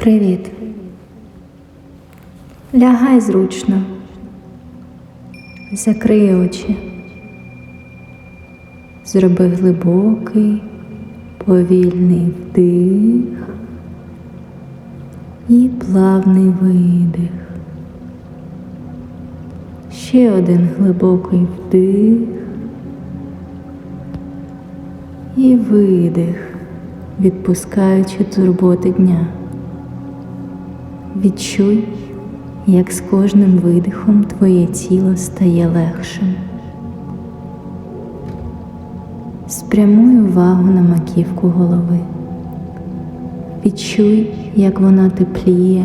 Привіт. Лягай зручно. Закрий очі. Зроби глибокий, повільний вдих і плавний видих. Ще один глибокий вдих і видих, відпускаючи турботи дня. Відчуй, як з кожним видихом твоє тіло стає легшим. Спрямуй увагу на маківку голови. Відчуй, як вона тепліє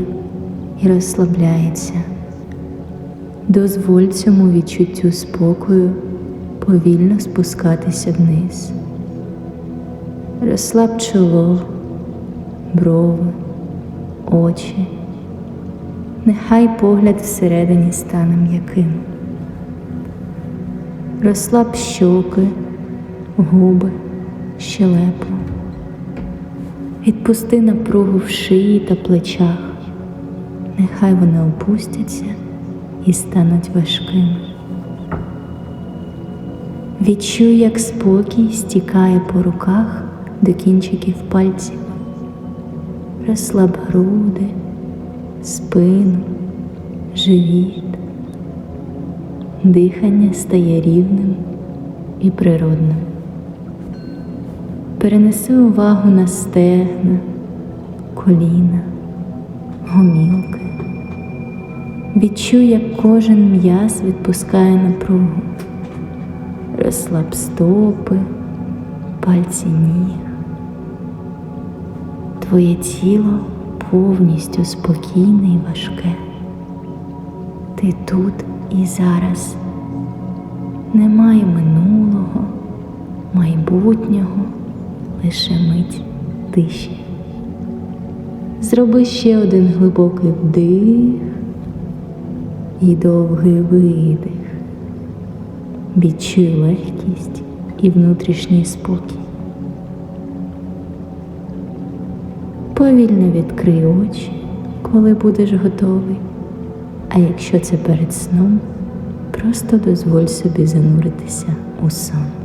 і розслабляється. Дозволь цьому відчуттю спокою повільно спускатися вниз. Розслаб чоло, брови, очі. Нехай погляд всередині стане м'яким. Розслаб щоки, губи, щелепу. Відпусти напругу в шиї та плечах. Нехай вони опустяться і стануть важкими. Відчуй, як спокій стікає по руках до кінчиків пальців. Розслаб груди, спину, живіт. Дихання стає рівним і природним. Перенеси увагу на стегна, коліна, гомілки. Відчуй, як кожен м'яз відпускає напругу. Розслаб стопи, пальці ніг. Твоє тіло повністю спокійне і важке. Ти тут і зараз. Немає минулого, майбутнього, лише мить тиші. Зроби ще один глибокий вдих і довгий видих. Відчуй легкість і внутрішній спокій. Повільно відкрий очі, коли будеш готовий. А якщо це перед сном, просто дозволь собі зануритися у сон.